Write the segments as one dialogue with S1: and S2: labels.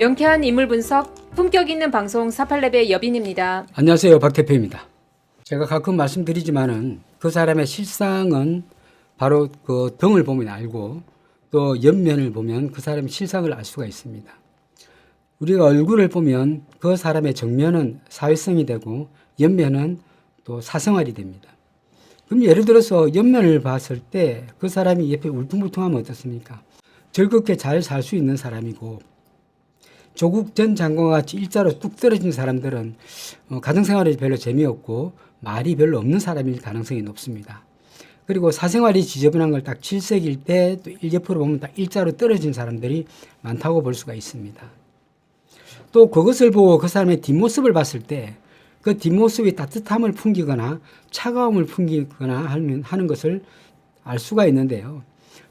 S1: 네, 명쾌한 인물 분석, 품격 있는 방송 48렙의 여빈입니다.
S2: 안녕하세요. 박 대표입니다. 제가 가끔 말씀드리지만은 그 사람의 실상은 바로 그 등을 보면 알고 또 옆면을 보면 그 사람의 실상을 알 수가 있습니다. 우리가 얼굴을 보면 그 사람의 정면은 사회성이 되고 옆면은 또 사생활이 됩니다. 그럼 예를 들어서 옆면을 봤을 때 그 사람이 옆에 울퉁불퉁하면 어떻습니까? 즐겁게 잘 살 수 있는 사람이고 조국 전 장관과 같이 일자로 뚝 떨어진 사람들은 어, 가정생활이 별로 재미없고 말이 별로 없는 사람일 가능성이 높습니다. 그리고 사생활이 지저분한 걸 딱 7세기일 때또 옆으로 보면 딱 일자로 떨어진 사람들이 많다고 볼 수가 있습니다. 또 그것을 보고 그 사람의 뒷모습을 봤을 때 그 뒷모습이 따뜻함을 풍기거나 차가움을 풍기거나 하는, 하는 것을 알 수가 있는데요.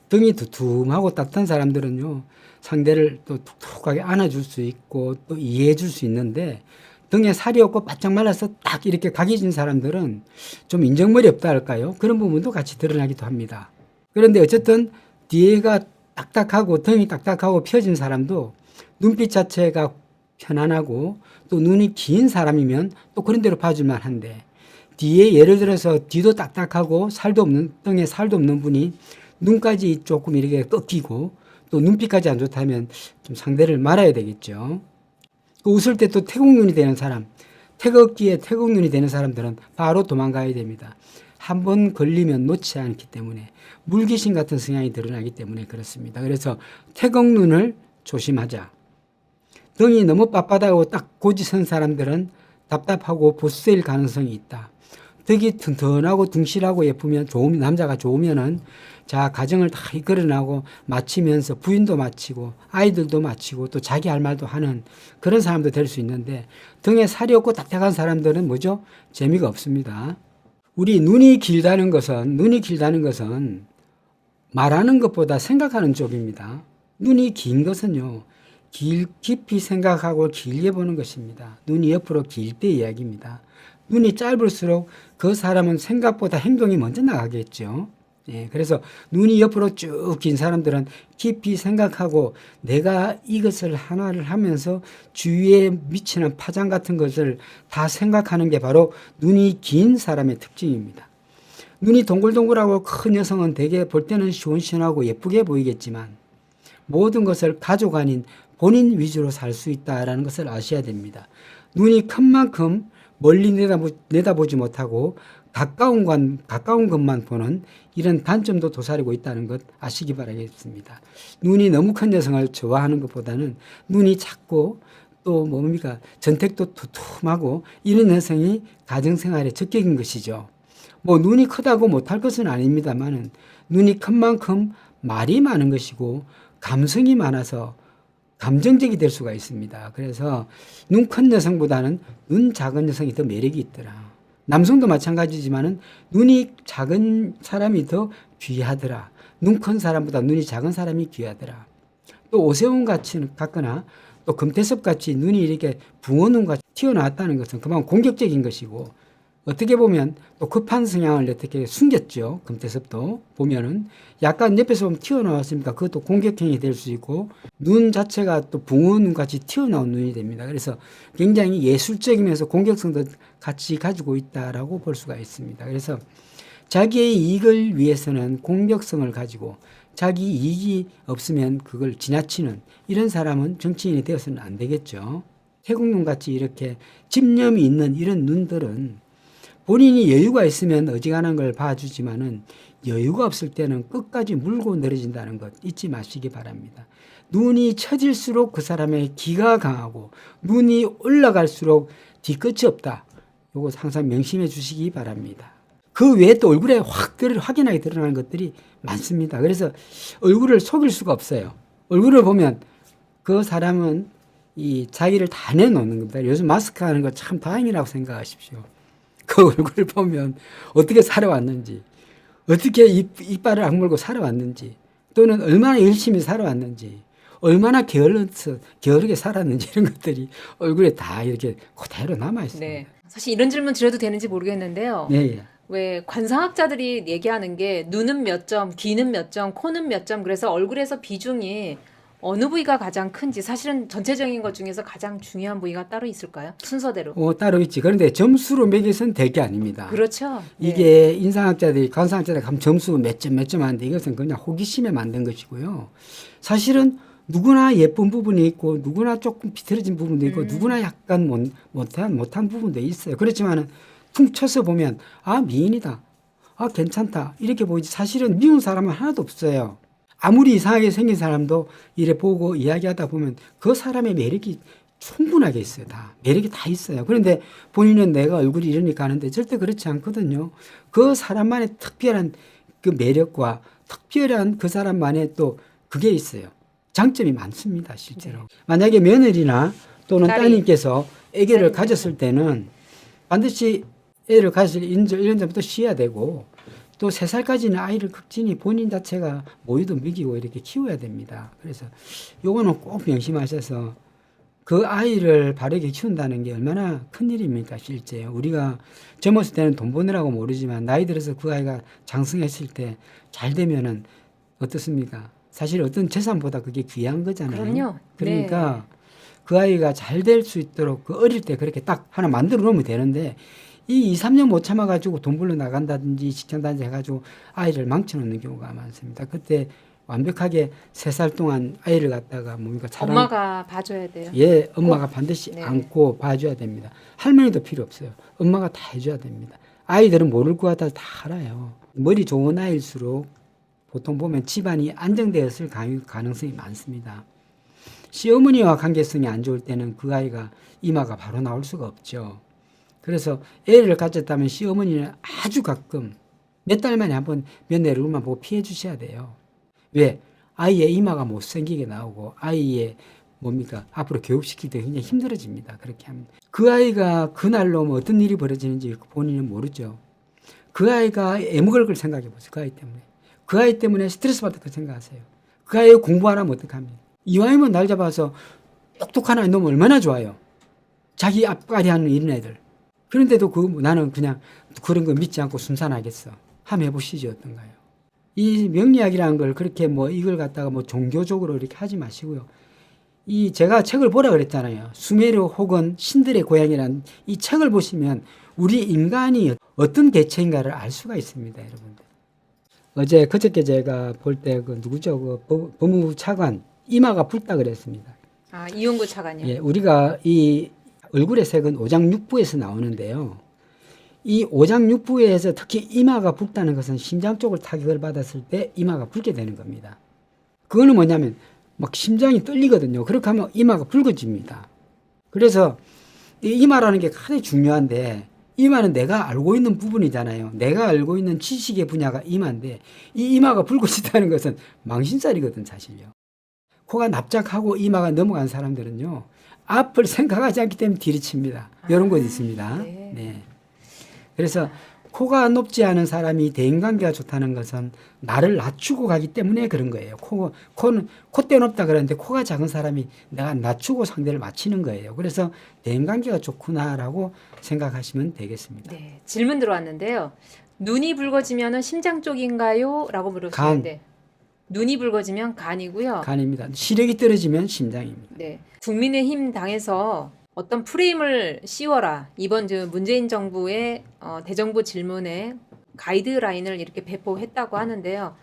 S2: 등이 두툼하고 따뜻한 사람들은요, 상대를 또 툭툭하게 안아줄 수 있고 또 이해해 줄 수 있는데 등에 살이 없고 바짝 말라서 딱 이렇게 각이진 사람들은 좀 인정머리 없다 할까요? 그런 부분도 같이 드러나기도 합니다. 그런데 어쨌든 뒤에가 딱딱하고 등이 딱딱하고 펴진 사람도 눈빛 자체가 편안하고 또 눈이 긴 사람이면 또 그런 대로 봐줄만 한데 뒤에 예를 들어서 뒤도 딱딱하고 살도 없는 등에 살도 없는 분이 눈까지 조금 이렇게 꺾이고 또 눈빛까지 안 좋다면 좀 상대를 말아야 되겠죠. 그 웃을 때 또 태국 눈이 되는 사람, 태극기에 태국 눈이 되는 사람들은 바로 도망가야 됩니다. 한 번 걸리면 놓지 않기 때문에 물귀신 같은 성향이 드러나기 때문에 그렇습니다. 그래서 태극 눈을 조심하자. 등이 너무 빳빳하고 딱 고지선 사람들은 답답하고 보수일 가능성이 있다. 덕이 튼튼하고 둥실하고 예쁘면 좋으면 남자가 좋으면은 자 가정을 다 이끌어나고 마치면서 부인도 마치고 아이들도 마치고 또 자기 할 말도 하는 그런 사람도 될 수 있는데 등에 살이 없고 딱딱한 사람들은 뭐죠 재미가 없습니다. 우리 눈이 길다는 것은 눈이 길다는 것은 말하는 것보다 생각하는 쪽입니다. 눈이 긴 것은요 길, 깊이 생각하고 길게 보는 것입니다. 눈이 옆으로 길 때 이야기입니다. 눈이 짧을수록 그 사람은 생각보다 행동이 먼저 나가겠죠. 예, 그래서 눈이 옆으로 쭉 긴 사람들은 깊이 생각하고 내가 이것을 하나를 하면서 주위에 미치는 파장 같은 것을 다 생각하는 게 바로 눈이 긴 사람의 특징입니다. 눈이 동글동글하고 큰 여성은 대개 볼 때는 시원시원하고 예쁘게 보이겠지만 모든 것을 가족 아닌 본인 위주로 살 수 있다라는 것을 아셔야 됩니다. 눈이 큰 만큼 멀리 내다보, 내다보 지 못하고 가까운 관, 가까운 것만 보는 이런 단점도 도사리고 있다는 것 아시기 바라겠습니다. 눈이 너무 큰 여성을 좋아하는 것보다는 눈이 작고 또 뭡니까 전택도 두툼하고 이런 여성이 가정생활에 적격인 것이죠. 뭐 눈이 크다고 못할 것은 아닙니다만은 눈이 큰 만큼 말이 많은 것이고 감성이 많아서 감정적이 될 수가 있습니다. 그래서 눈 큰 여성보다는 눈 작은 여성이 더 매력이 있더라. 남성도 마찬가지지만은 눈이 작은 사람이 더 귀하더라. 눈 큰 사람보다 눈이 작은 사람이 귀하더라. 또 오세훈 같이 같거나 또 금태섭 같이 눈이 이렇게 붕어 눈 같이 튀어나왔다는 것은 그만 공격적인 것이고 어떻게 보면 또 급한 성향을 어떻게 숨겼죠. 금태섭도 보면은 약간 옆에서 보면 튀어나왔으니까 그것도 공격행위 될수 있고 눈 자체가 또 붕어 눈 같이 튀어나온 눈이 됩니다. 그래서 굉장히 예술적이면서 공격성도 같이 가지고 있다라고 볼 수가 있습니다. 그래서 자기의 이익을 위해서는 공격성을 가지고 자기 이익이 없으면 그걸 지나치는 이런 사람은 정치인이 되어서는 안 되겠죠. 태국눈 같이 이렇게 집념이 있는 이런 눈들은 본인이 여유가 있으면 어지간한 걸 봐주지만은 여유가 없을 때는 끝까지 물고 내려진다는 것 잊지 마시기 바랍니다. 눈이 처질수록 그 사람의 기가 강하고 눈이 올라갈수록 뒤끝이 없다. 요거 항상 명심해 주시기 바랍니다. 그 외에 또 얼굴에 확 드러- 확연하게 드러나는 것들이 많습니다. 그래서 얼굴을 속일 수가 없어요. 얼굴을 보면 그 사람은 이 자기를 다 내놓는 겁니다. 요즘 마스크 하는 거 참 다행이라고 생각하십시오. 그 얼굴을 보면 어떻게 살아왔는지, 어떻게 입, 이빨을 악물고 살아왔는지, 또는 얼마나 열심히 살아왔는지, 얼마나 게을러서, 게으르게 살았는지 이런 것들이 얼굴에 다 이렇게 그대로 남아 있습니다.
S1: 네. 사실 이런 질문 드려도 되는지 모르겠는데요.
S2: 예, 예.
S1: 왜 관상학자들이 얘기하는 게 눈은 몇 점, 귀는 몇 점, 코는 몇 점, 그래서 얼굴에서 비중이 어느 부위가 가장 큰지 사실은 전체적인 것 중에서 가장 중요한 부위가 따로 있을까요? 순서대로.
S2: 어, 따로 있지. 그런데 점수로 매겨서는 될 게 아닙니다.
S1: 그렇죠. 네.
S2: 이게 인상학자들이 관상학자들이 가면 점수 몇 점 몇 점 하는데 이것은 그냥 호기심에 만든 것이고요. 사실은 누구나 예쁜 부분이 있고 누구나 조금 비틀어진 부분도 있고
S1: 음.
S2: 누구나 약간 못, 못한 못한 부분도 있어요. 그렇지만은 퉁쳐서 보면 아 미인이다. 아 괜찮다. 이렇게 보이지 사실은 미운 사람은 하나도 없어요. 아무리 이상하게 생긴 사람도 이래 보고 이야기하다 보면 그 사람의 매력이 충분하게 있어요. 다 매력이 다 있어요. 그런데 본인은 내가 얼굴이 이러니까 하는데 절대 그렇지 않거든요. 그 사람만의 특별한 그 매력과 특별한 그 사람만의 또 그게 있어요. 장점이 많습니다, 실제로. 만약에 며느리나 또는
S1: 딸이.
S2: 따님께서
S1: 딸이.
S2: 가졌을 때는 반드시 애를 가질 인절 1년 전부터 쉬어야 되고 또 세살까지는 아이를 극진히 본인 자체가 모유도 먹이고 이렇게 키워야 됩니다. 그래서 요거는 꼭 명심하셔서 그 아이를 바르게 키운다는 게 얼마나 큰 일입니까, 실제. 우리가 젊었을 때는 돈 버느라고 모르지만 나이 들어서 그 아이가 장성했을 때 잘 되면은 어떻습니까? 사실 어떤 재산보다 그게 귀한 거잖아요.
S1: 그럼요.
S2: 그러니까 그 아이가 잘 될 수 있도록 그 어릴 때 그렇게 딱 하나 만들어 놓으면 되는데 이 2, 3년 못 참아 가지고 돈 벌러 나간다든지 직장 다니자 해 가지고 아이를 망쳐 놓는 경우가 많습니다. 그때 완벽하게 세 살 동안 아이를 갖다가 뭡니까 차량
S1: 엄마가 봐줘야 돼요.
S2: 예, 엄마가 반드시
S1: 네.
S2: 안고 봐줘야 됩니다. 할머니도 필요 없어요. 엄마가 다 해줘야 됩니다. 아이들은 모를 것 같아서 다 알아요. 머리 좋은 아이일수록 보통 보면 집안이 안정되었을 가- 가능성이 많습니다. 시어머니와 관계성이 안 좋을 때는 그 아이가 이마가 바로 나올 수가 없죠. 그래서 애를 가졌다면 시어머니는 아주 가끔 몇 달 만에 한번 며느리 얼굴만 보고 피해 주셔야 돼요. 왜? 아이의 이마가 못생기게 나오고 아이의 뭡니까? 앞으로 교육시킬 때 굉장히 힘들어집니다. 그렇게 하면. 그 아이가 그날로 뭐 어떤 일이 벌어지는지 본인은 모르죠. 그 아이가 애먹을 걸 생각해 보세요. 그 아이 때문에. 그 아이 때문에 스트레스 받을 걸 생각하세요. 그 아이 공부 안 하면 어떡합니까? 이왕이면 날 잡아서 똑똑한 아이 놓으면 얼마나 좋아요. 자기 앞가리 하는 이런 애들. 그런데도 그 나는 그냥 그런 거 믿지 않고 순산하겠어. 한번 해보시죠. 어떤가요? 이 명리학이라는 걸 그렇게 뭐 이걸 갖다가 뭐 종교적으로 이렇게 하지 마시고요. 이 제가 책을 보라 그랬잖아요. 수메르 혹은 신들의 고향이라는 이 책을 보시면 우리 인간이 어떤 개체인가를 알 수가 있습니다, 여러분들. 어제 그저께 제가 볼 때 그 누구죠? 그 법- 법무부 차관 이마가 붉다 그랬습니다.
S1: 아 이용구 차관요.
S2: 예, 우리가 이 얼굴의 색은 오장육부에서 나오는데요. 이 오장육부에서 특히 이마가 붉다는 것은 심장 쪽을 타격을 받았을 때 이마가 붉게 되는 겁니다. 그거는 뭐냐면 막 심장이 떨리거든요. 그렇게 하면 이마가 붉어집니다. 그래서 이 이마라는 게 가장 중요한데 이마는 내가 알고 있는 부분이잖아요. 내가 알고 있는 지식의 분야가 이마인데 이 이마가 붉어진다는 것은 망신살이거든 사실요. 코가 납작하고 이마가 넘어간 사람들은요 앞을 생각하지 않기 때문에 뒤를 칩니다. 이런 곳 있습니다.
S1: 네.
S2: 네. 그래서 코가 높지 않은 사람이 대인관계가 좋다는 것은 나를 낮추고 가기 때문에 그런 거예요. 코, 코는 콧대 높다 그러는데 코가 작은 사람이 내가 낮추고 상대를 맞추는 거예요. 그래서 대인관계가 좋구나라고 생각하시면 되겠습니다.
S1: 네, 질문 들어왔는데요. 눈이 붉어지면은 심장 쪽인가요?라고 물으시는데 눈이 붉어지면 간이고요.
S2: 간입니다. 시력이 떨어지면 심장입니다.
S1: 네, 국민의힘 당에서 어떤 프레임을 씌워라 이번 저 문재인 정부의 어, 대정부 질문에 가이드라인을 이렇게 배포했다고 하는데요.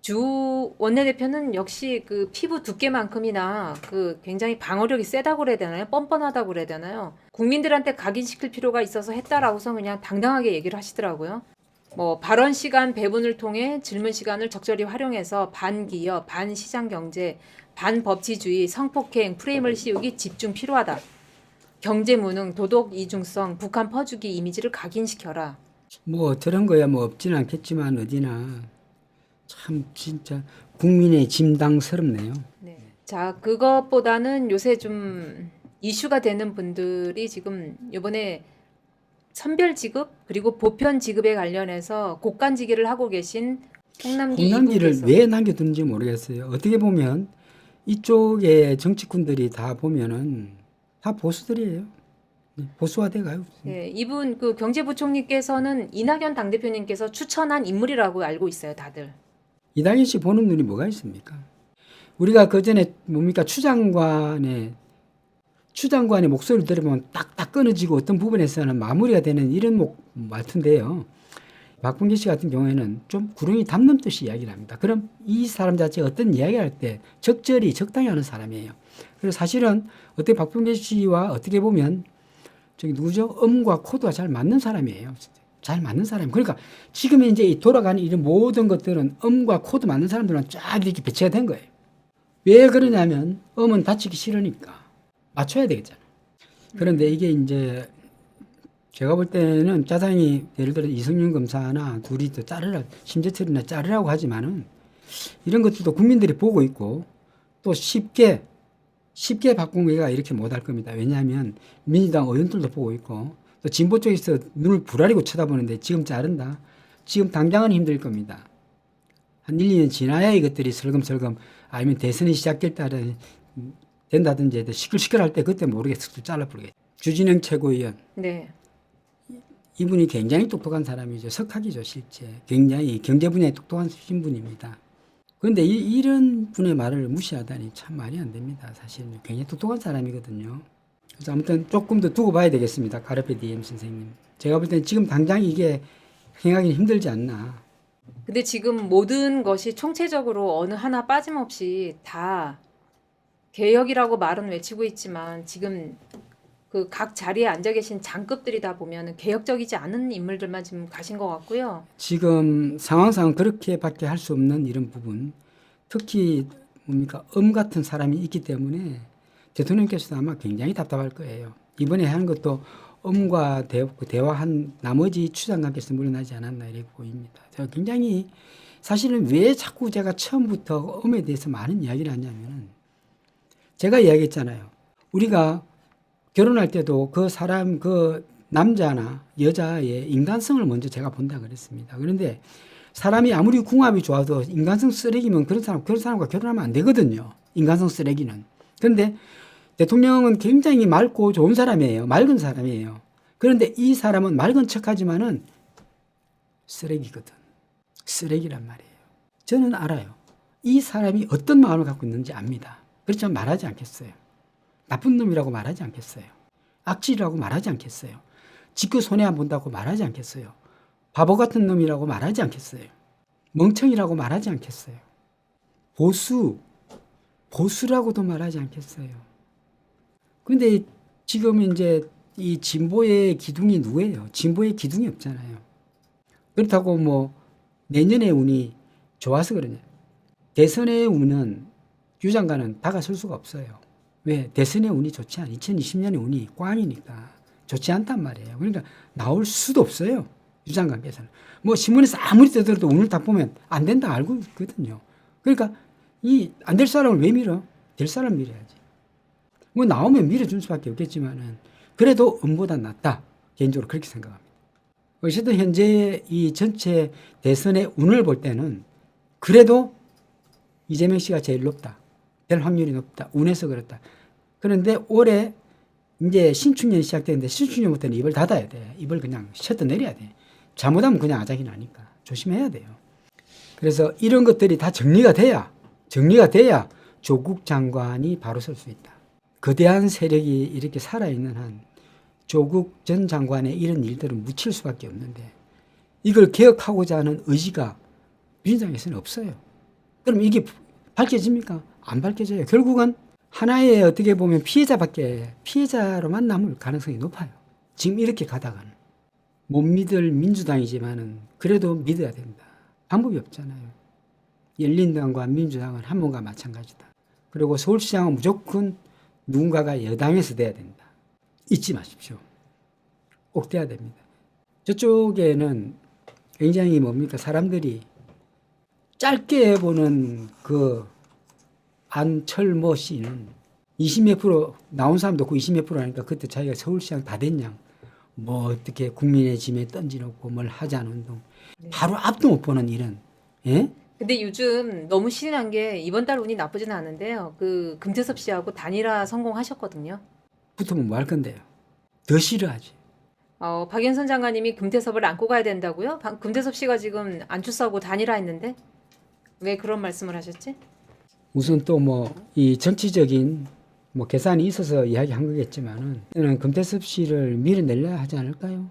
S1: 주 원내대표는 역시 그 피부 두께만큼이나 그 굉장히 방어력이 세다고 그래야 되나요? 뻔뻔하다고 그래야 되나요? 국민들한테 각인시킬 필요가 있어서 했다라고서 그냥 당당하게 얘기를 하시더라고요. 뭐 발언 시간 배분을 통해 질문 시간을 적절히 활용해서 반기업, 반시장 경제, 반법치주의, 성폭행, 프레임을 씌우기 집중 필요하다. 경제 무능, 도덕 이중성, 북한 퍼주기 이미지를 각인시켜라.
S2: 뭐 저런 거야 뭐 없지는 않겠지만 어디나 참 진짜 국민의 짐당스럽네요.
S1: 네. 자, 그것보다는 요새 좀 이슈가 되는 분들이 지금 이번에 선별 지급 그리고 보편 지급에 관련해서 곡간지기를 하고 계신 홍남기
S2: 홍남기를 왜 남겨두는지 모르겠어요. 어떻게 보면 이쪽의 정치꾼들이 다 보면은 다 보수들이에요. 네, 보수화돼 가요.
S1: 네, 이분 그 경제부총리께서는 이낙연 당대표님께서 추천한 인물이라고 알고 있어요, 다들.
S2: 이당희 씨 보는 눈이 뭐가 있습니까? 우리가 그 전에 뭡니까 추장관의 추장관의 목소리를 들으면 딱딱 끊어지고 어떤 부분에서는 마무리가 되는 이런 목, 말투인데요. 박bun기 씨 같은 경우에는 좀 구렁이 담는 듯이 이야기를 합니다. 그럼 이 사람 자체가 어떤 이야기를 할 때 적절히 적당히 하는 사람이에요. 그래서 사실은 어떻게 박bun기 씨와 어떻게 보면 저기 누구죠? 음과 코드가 잘 맞는 사람이에요. 잘 맞는 사람. 그러니까 지금 이제 이 돌아가는 이런 모든 것들은 음과 코드 맞는 사람들은 쫙 이렇게 배치가 된 거예요. 왜 그러냐면 음은 다치기 싫으니까 맞춰야 되겠잖아. 그런데 이게 이제 제가 볼 때는 짜장이 예를 들어 이승윤 검사나 둘이 또 자르라 심재철이나 자르라고 하지만은 이런 것들도 국민들이 보고 있고 또 쉽게 쉽게 박봉계가 이렇게 못할 겁니다. 왜냐하면 민주당 의원들도 보고 있고 또 진보 쪽에서 눈을 부라리고 쳐다보는데 지금 자른다. 지금 당장은 힘들 겁니다. 한 1, 2년 지나야 이것들이 슬금슬금 아니면 대선이 시작될 때는 된다든지 시끌시끌할 때 그때 모르겠어 잘라버리겠죠. 주진영 최고위원
S1: 네.
S2: 이분이 굉장히 똑똑한 사람이죠. 석학이죠, 실제. 굉장히 경제 분야에 똑똑한 신분입니다. 그런데 이, 이런 분의 말을 무시하다니 참 말이 안 됩니다. 사실 굉장히 똑똑한 사람이거든요. 그래서 아무튼 조금 더 두고 봐야 되겠습니다. 가르페 디엠 선생님. 제가 볼 때는 지금 당장 이게 행하기 힘들지 않나.
S1: 근데 지금 모든 것이 총체적으로 어느 하나 빠짐없이 다 개혁이라고 말은 외치고 있지만 지금 그 각 자리에 앉아 계신 장급들이 다 보면 개혁적이지 않은 인물들만 지금 가신 것 같고요.
S2: 지금 상황상 그렇게밖에 할 수 없는 이런 부분, 특히 뭡니까 음 같은 사람이 있기 때문에 대통령께서도 아마 굉장히 답답할 거예요. 이번에 하는 것도 대, 대화한 나머지 추장관께서 물러나지 않았나 이렇게 보입니다. 제가 굉장히 사실은 왜 자꾸 제가 처음부터 음에 대해서 많은 이야기를 하냐면은 제가 이야기했잖아요. 우리가 결혼할 때도 그 사람 그 남자나 여자의 인간성을 먼저 제가 본다 그랬습니다. 그런데 사람이 아무리 궁합이 좋아도 인간성 쓰레기면 그런 사람 그런 사람과 결혼하면 안 되거든요. 인간성 쓰레기는. 그런데 대통령은 굉장히 맑고 좋은 사람이에요. 맑은 사람이에요. 그런데 이 사람은 맑은 척하지만은 쓰레기거든. 쓰레기란 말이에요. 저는 알아요. 이 사람이 어떤 마음을 갖고 있는지 압니다. 그렇지만 말하지 않겠어요. 나쁜 놈이라고 말하지 않겠어요. 악질이라고 말하지 않겠어요. 직구 손해 안 본다고 말하지 않겠어요. 바보 같은 놈이라고 말하지 않겠어요. 멍청이라고 말하지 않겠어요. 보수, 보수라고도 말하지 않겠어요. 근데 지금 이제 이 진보의 기둥이 누구예요? 진보의 기둥이 없잖아요. 그렇다고 뭐 내년의 운이 좋아서 그러냐. 대선의 운은 유 장관은 다가설 수가 없어요. 왜? 대선의 운이 좋지 않아. 2020년의 운이 꽝이니까 좋지 않단 말이에요. 그러니까 나올 수도 없어요. 유 장관께서는. 뭐 신문에서 아무리 떠들어도 운을 딱 보면 안 된다 알고 있거든요. 그러니까 이 안 될 사람을 왜 밀어? 될 사람 밀어야지. 뭐 나오면 밀어줄 수밖에 없겠지만은 그래도 음보다 낫다. 개인적으로 그렇게 생각합니다. 어쨌든 현재 이 전체 대선의 운을 볼 때는 그래도 이재명 씨가 제일 높다. 될 확률이 높다. 운에서 그렇다. 그런데 올해 이제 신축년이 시작되는데 신축년부터는 입을 닫아야 돼. 입을 그냥 셔터 내려야 돼. 잘못하면 그냥 아작이 나니까 조심해야 돼요. 그래서 이런 것들이 다 정리가 돼야 정리가 돼야 조국 장관이 바로 설 수 있다. 거대한 세력이 이렇게 살아있는 한 조국 전 장관의 이런 일들은 묻힐 수밖에 없는데 이걸 개혁하고자 하는 의지가 민주당에서는 없어요. 그럼 이게 밝혀집니까? 안 밝혀져요. 결국은 하나의 어떻게 보면 피해자밖에 피해자로만 남을 가능성이 높아요. 지금 이렇게 가다가는 못 믿을 민주당이지만은 그래도 믿어야 된다. 방법이 없잖아요. 열린당과 민주당은 한 몸과 마찬가지다. 그리고 서울시장은 무조건 누군가가 여당에서 돼야 된다. 잊지 마십시오. 꼭 돼야 됩니다. 저쪽에는 굉장히 뭡니까 사람들이 짧게 보는 그 안철모 씨는 20몇 프로 나온 사람도 없고 20몇 프로 하니까 그때 자기가 서울시장 다 됐냐 뭐 어떻게 국민의 짐에 던지놓고 뭘 하자는 운동 바로 앞도 못 보는 이런 예?
S1: 근데 요즘 너무 신난 게 이번 달 운이 나쁘지는 않은데요. 그 금태섭 씨하고 단일화 성공하셨거든요.
S2: 붙으면 뭐 할 건데요 더 싫어하지
S1: 어, 박연선 장관님이 금태섭을 안고 가야 된다고요? 방- 금태섭 씨가 지금 안주싸고 단일화 했는데 왜 그런 말씀을 하셨지?
S2: 우선 또 뭐 이 정치적인 뭐 계산이 있어서 이야기한 거겠지만은 저는 금태섭 씨를 밀어내려야 하지 않을까요?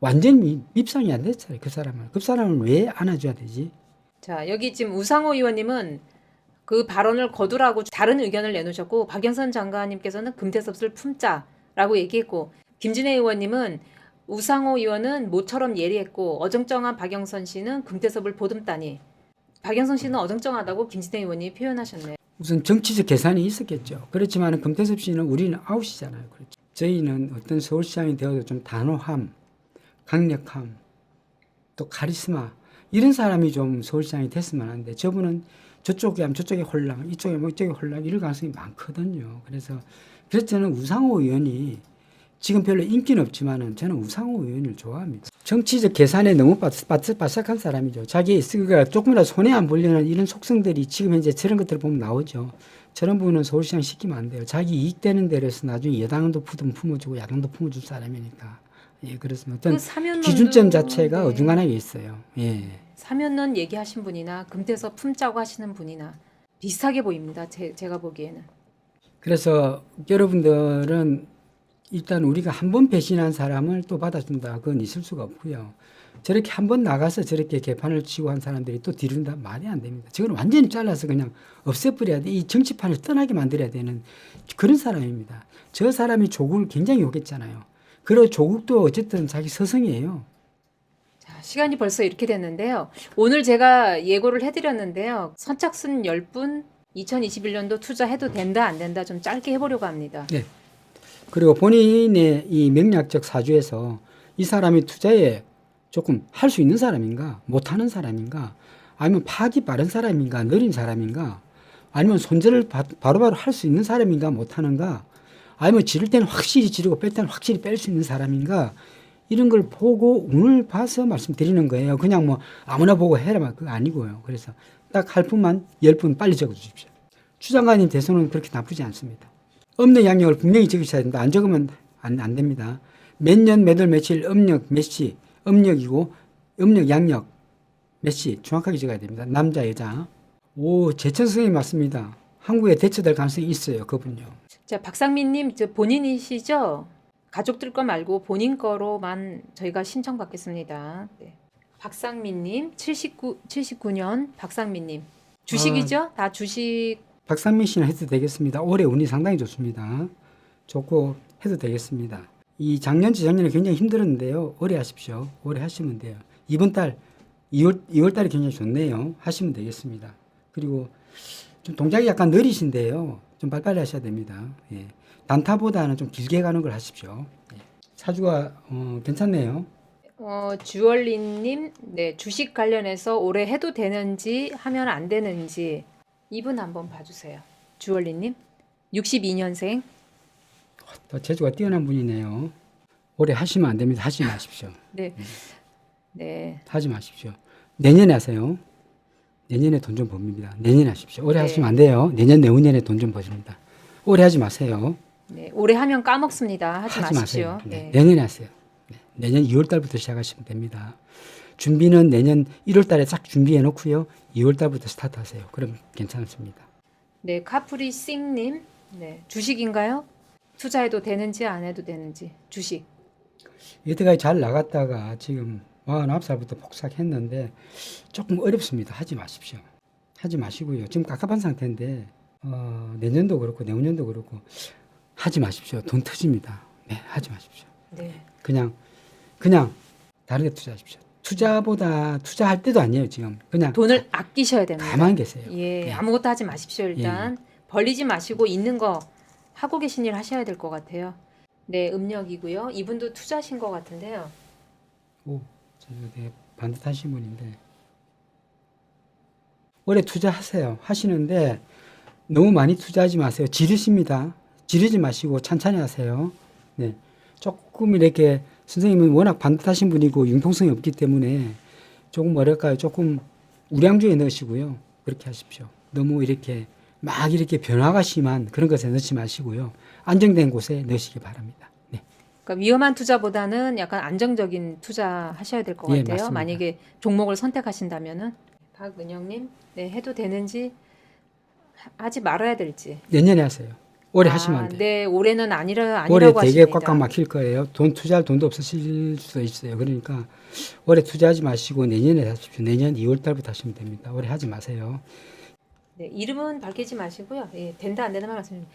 S2: 완전 히 밉상이 안 됐어요 그 사람을. 그 사람을 왜 안아줘야 되지?
S1: 자, 여기 지금 우상호 의원님은 그 발언을 거두라고 다른 의견을 내놓으셨고 박영선 장관님께서는 금태섭을 품자라고 얘기했고 김진애 의원님은 우상호 의원은 모처럼 예리했고 어정쩡한 박영선 씨는 금태섭을 보듬다니 박영선 씨는 어정쩡하다고 김진애 의원님이 표현하셨네요.
S2: 우선 정치적 계산이 있었겠죠. 그렇지만 금태섭 씨는 우리는 아웃이잖아요. 그렇죠. 저희는 어떤 서울시장이 되어도 좀 단호함, 강력함, 또 카리스마 이런 사람이 좀 서울시장이 됐으면 하는데 저분은 저쪽에 하면 저쪽에 혼란, 이쪽에 뭐 이쪽에 혼란 이럴 가능성이 많거든요. 그래서 그래서 저는 우상호 의원이 지금 별로 인기는 없지만은 저는 우상호 의원을 좋아합니다. 정치적 계산에 너무 바삭- 바삭- 바삭한 사람이죠. 자기 그가 조금이라도 손해 안 보려는 이런 속성들이 지금 현재 저런 것들을 보면 나오죠. 저런 부분은 서울시장 시키면 안 돼요. 자기 이익 되는 데로 해서 나중에 여당도 품어주고 야당도 품어줄 사람이니까. 예, 그렇습니다. 어떤
S1: 그
S2: 기준점 자체가
S1: 네.
S2: 어중간하게 있어요. 예.
S1: 사면론 얘기하신 분이나 금태섭 품자고 하시는 분이나 비슷하게 보입니다. 제, 제가 보기에는.
S2: 그래서 여러분들은 일단 우리가 한 번 배신한 사람을 또 받아준다. 그건 있을 수가 없고요. 저렇게 한 번 나가서 저렇게 개판을 치고 한 사람들이 또 뒤른다 말이 안 됩니다. 저건 완전히 잘라서 그냥 없애버려야 돼. 이 정치판을 떠나게 만들어야 되는 그런 사람입니다. 저 사람이 조국을 굉장히 욕했잖아요. 그리고 조국도 어쨌든 자기 서성이에요.
S1: 자, 시간이 벌써 이렇게 됐는데요. 오늘 제가 예고를 해드렸는데요. 선착순 10분 2021년도 투자해도 된다 안 된다 좀 짧게 해보려고 합니다.
S2: 그리고 본인의 이 명략적 사주에서 이 사람이 투자에 조금 할 수 있는 사람인가, 못하는 사람인가, 아니면 파악이 빠른 사람인가, 느린 사람인가, 아니면 손절을 바- 바로바로 할 수 있는 사람인가, 못하는가, 아니면 지를 때는 확실히 지르고 뺄 때는 확실히 뺄 수 있는 사람인가, 이런 걸 보고 운을 봐서 말씀드리는 거예요. 그냥 뭐 아무나 보고 해라, 막 그거 아니고요. 그래서 딱 할 분만 열 분 빨리 적어 주십시오. 추장관님 대선은 그렇게 나쁘지 않습니다. 음력 양력을 분명히 적으셔야 됩니다. 안 적으면 안, 안 됩니다. 몇 년, 몇 월, 며칠, 음력, 몇 시, 음력이고, 음력, 양력, 몇 시, 정확하게 적어야 됩니다. 남자, 여자. 오, 제천 선생님 맞습니다. 한국에 대처될 가능성이 있어요, 그분요.
S1: 자, 박상민님 저 본인이시죠? 가족들 거 말고 본인 거로만 저희가 신청 받겠습니다. 네. 박상민님 79 79년 박상민님 주식이죠? 다 주식
S2: 박상민 씨는 해도 되겠습니다. 올해 운이 상당히 좋습니다. 좋고 해도 되겠습니다. 이 작년, 재작년에 굉장히 힘들었는데요. 올해 하십시오. 올해 하시면 돼요. 이번 달 2월, 2월 달에 굉장히 좋네요. 하시면 되겠습니다. 그리고 좀 동작이 약간 느리신데요. 좀 빨리빨리 하셔야 됩니다. 예. 단타보다는 좀 길게 가는 걸 하십시오. 예. 사주가 어, 괜찮네요.
S1: 어, 주얼리님, 네, 주식 관련해서 올해 해도 되는지 하면 안 되는지 이분 한번 봐주세요. 주얼리님, 62년생.
S2: 또 재주가 뛰어난 분이네요. 올해 하시면 안 됩니다. 하지 마십시오.
S1: 네, 네,
S2: 하지 마십시오. 내년에 하세요. 내년에 돈 좀 법니다. 내년에 하십시오. 올해
S1: 네.
S2: 하시면 안 돼요. 내년 내후년에 돈 좀 버십니다. 올해 하지 마세요.
S1: 네, 올해 하면 까먹습니다. 하지, 마십시오.
S2: 마세요. 네.
S1: 네.
S2: 내년에 하세요. 네. 내년 2월 달부터 시작하시면 됩니다. 준비는 내년 1월 달에 딱 준비해 놓고요. 2월 달부터 스타트 하세요. 그럼 괜찮습니다.
S1: 네, 카프리 싱 님, 네, 주식인가요? 투자해도 되는지 안 해도 되는지 주식.
S2: 여태까지 잘 나갔다가 지금 49살부터 폭삭했는데 조금 어렵습니다. 하지 마십시오. 하지 마시고요. 지금 깝깝한 상태인데 어, 내년도 그렇고 내후년도 그렇고 하지 마십시오. 돈 터집니다. 네, 하지 마십시오.
S1: 네,
S2: 그냥 그냥 다른 데 투자하십시오. 투자보다 투자할 때도 아니에요. 지금 그냥
S1: 돈을 아끼셔야 됩니다.
S2: 가만히 계세요.
S1: 예,
S2: 네.
S1: 아무것도 하지 마십시오. 일단 벌리지 마시고 있는 거 하고 계신 일 하셔야 될 것 같아요. 네, 음력이고요. 이분도 투자신 것 같은데요.
S2: 오, 제가 되게 반듯하신 분인데 올해 투자하세요. 하시는데 너무 많이 투자하지 마세요. 지르십니다. 지르지 마시고 천천히 하세요. 네, 조금 이렇게 선생님은 워낙 반듯하신 분이고 융통성이 없기 때문에 조금 뭐랄까요, 조금 우량주에 넣으시고요. 그렇게 하십시오. 너무 이렇게 막 이렇게 변화가 심한 그런 것에 넣지 마시고요. 안정된 곳에 넣으시기 바랍니다. 네.
S1: 그러니까 위험한 투자보다는 약간 안정적인 투자 하셔야 될 것
S2: 예,
S1: 같아요.
S2: 맞습니다.
S1: 만약에 종목을 선택하신다면은 박은영님, 네 해도 되는지 하지 말아야 될지.
S2: 내년에 하세요. 올해
S1: 아,
S2: 하시면 안 돼요.
S1: 네, 올해는 아니라
S2: 올해
S1: 아니라고
S2: 되게
S1: 하십니다.
S2: 꽉꽉 막힐 거예요. 돈 투자할 돈도 없으실 수도 있어요. 그러니까 올해 투자하지 마시고 내년에 하십시오. 내년 2월 달부터 하시면 됩니다. 올해 하지 마세요.
S1: 네, 이름은 밝히지 마시고요. 예, 된다 안 된다만 말씀드립니다.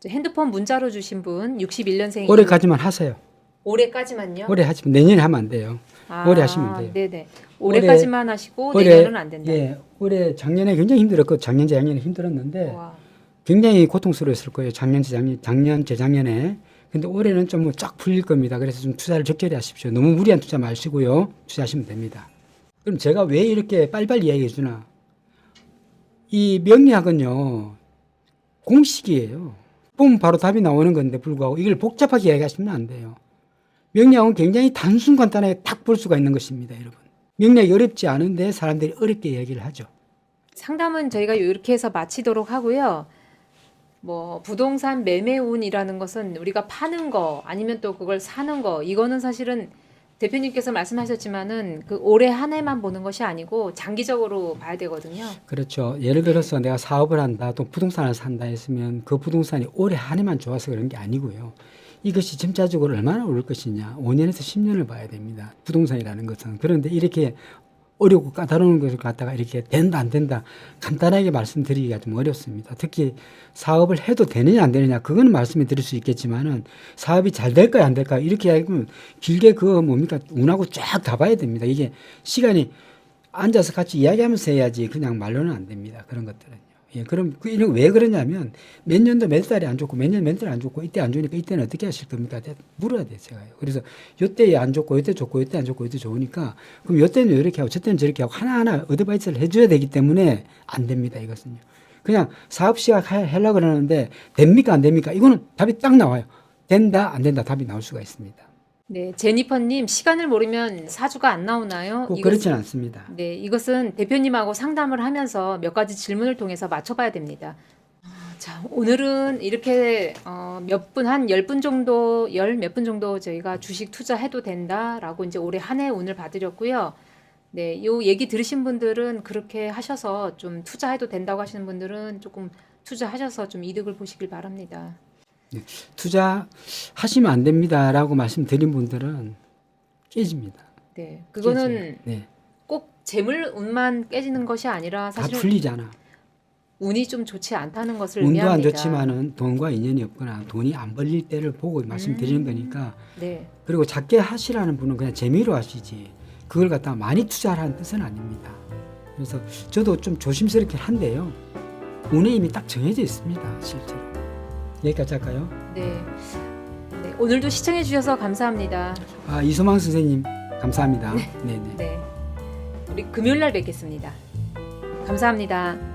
S1: 저 핸드폰 문자로 주신 분 61년생
S2: 올해까지만 하세요.
S1: 올해까지만요.
S2: 올해 하시면 내년에 하면 안 돼요.
S1: 아,
S2: 올해 하시면 돼요.
S1: 네네. 올해까지만 하시고 내년은 안 된다.
S2: 예, 올해 작년에 굉장히 힘들었고 작년 재작년에 힘들었는데
S1: 와,
S2: 굉장히 고통스러웠을 거예요. 작년 재작년 작년 재작년에. 근데 올해는 좀 쫙 풀릴 겁니다. 그래서 좀 투자를 적절히 하십시오. 너무 무리한 투자 마시고요. 투자하시면 됩니다. 그럼 제가 왜 이렇게 빨리빨리 이야기해 주나? 이 명리학은요. 공식이에요. 보면 바로 답이 나오는 건데 불구하고 이걸 복잡하게 이야기하시면 안 돼요. 명리학은 굉장히 단순 간단하게 딱 볼 수가 있는 것입니다, 여러분. 명리학이 어렵지 않은데 사람들이 어렵게 이야기를 하죠.
S1: 상담은 저희가 이렇게 해서 마치도록 하고요. 뭐 부동산 매매운이라는 것은 우리가 파는 거 아니면 또 그걸 사는 거 이거는 사실은 대표님께서 말씀하셨지만은 그 올해 한 해만 보는 것이 아니고 장기적으로 봐야 되거든요.
S2: 그렇죠. 예를 들어서 내가 사업을 한다, 또 부동산을 산다 했으면 그 부동산이 올해 한 해만 좋아서 그런 게 아니고요. 이것이 점차적으로 얼마나 오를 것이냐, 5년에서 10년을 봐야 됩니다. 부동산이라는 것은. 그런데 이렇게 어렵고 까다로운 것을 갖다가 이렇게 된다, 안 된다, 간단하게 말씀드리기가 좀 어렵습니다. 특히 사업을 해도 되느냐, 안 되느냐, 그거는 말씀해 드릴 수 있겠지만은 사업이 잘 될까요, 안 될까요? 이렇게 이야기하면 길게 그 뭡니까, 운하고 쫙 다 봐야 됩니다. 이게 시간이 앉아서 같이 이야기하면서 해야지 그냥 말로는 안 됩니다. 그런 것들은요. 예, 그럼 그 이런 왜 그러냐면 몇 년도 몇 달이 안 좋고 몇 년몇 달이 안 좋고 이때 안 좋으니까 이때는 어떻게 하실 겁니까? 대- 물어야 돼요, 제가요. 그래서 요때에 안 좋고 요때 좋고 요때 안 좋고 요때 좋으니까 그럼 요때는 이렇게 하고 저때는 저렇게 하고 하나하나 어드바이스를 해줘야 되기 때문에 안 됩니다, 이것은요. 그냥 사업 시작 하려고 그러는데 됩니까 안 됩니까? 이거는 답이 딱 나와요. 된다 안 된다 답이 나올 수가 있습니다.
S1: 네, 제니퍼님 시간을 모르면 사주가 안 나오나요?
S2: 꼭 그렇지는 않습니다.
S1: 네, 이것은 대표님하고 상담을 하면서 몇 가지 질문을 통해서 맞춰봐야 됩니다. 아, 자, 오늘은 이렇게 어, 몇 분, 한 열 분 정도, 열 몇 분 정도 저희가 주식 투자해도 된다라고 이제 올해 한해 운을 봐드렸고요. 네, 요 얘기 들으신 분들은 그렇게 하셔서 좀 투자해도 된다고 하시는 분들은 조금 투자하셔서 좀 이득을 보시길 바랍니다.
S2: 투자하시면 안 됩니다라고 말씀드린 분들은 깨집니다.
S1: 네, 그거는.
S2: 네,
S1: 꼭 재물 운만 깨지는 것이 아니라
S2: 다
S1: 사실
S2: 풀리잖아.
S1: 운이 좀 좋지 않다는 것을
S2: 운도 안
S1: 의미합니다.
S2: 좋지만은 돈과 인연이 없거나 돈이 안 벌릴 때를 보고 말씀드리는
S1: 음.
S2: 거니까
S1: 네.
S2: 그리고 작게 하시라는 분은 그냥 재미로 하시지 그걸 갖다가 많이 투자하라는 뜻은 아닙니다. 그래서 저도 좀 조심스럽긴 한데요. 운의 힘이 딱 정해져 있습니다. 실제로. 여기까지 할까요?
S1: 네. 네. 오늘도 시청해 주셔서 감사합니다.
S2: 아, 이소망 선생님 감사합니다. 네, 네.
S1: 네. 우리 금요일 날 뵙겠습니다. 감사합니다.